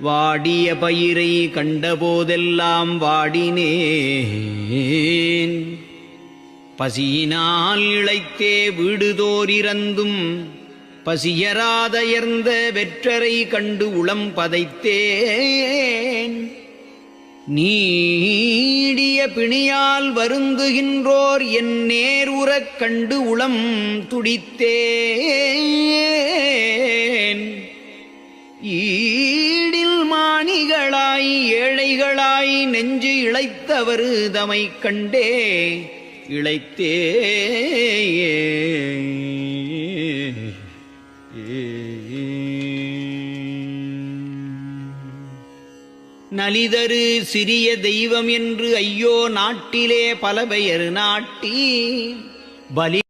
வாடிய பயிரை கண்டபோதெல்லாம் வாடினேன். பசியினால் இளைத்தே வீடுதோரிறந்தும் பசியராதயர்ந்த வெற்றரை கண்டு உளம் பதைத்தேன். நீடிய பிணியால் வருந்துகின்றோர் என் நேர் உறக் கண்டு உளம் துடித்தேன். மாணிகளாய் ஏழைகளாய் நெஞ்சு இளைத்தவர் தமை கண்டே இழைத்தே நலிதரு சிறிய தெய்வம் என்று ஐயோ நாட்டிலே பல பெயர் நாட்டி பலி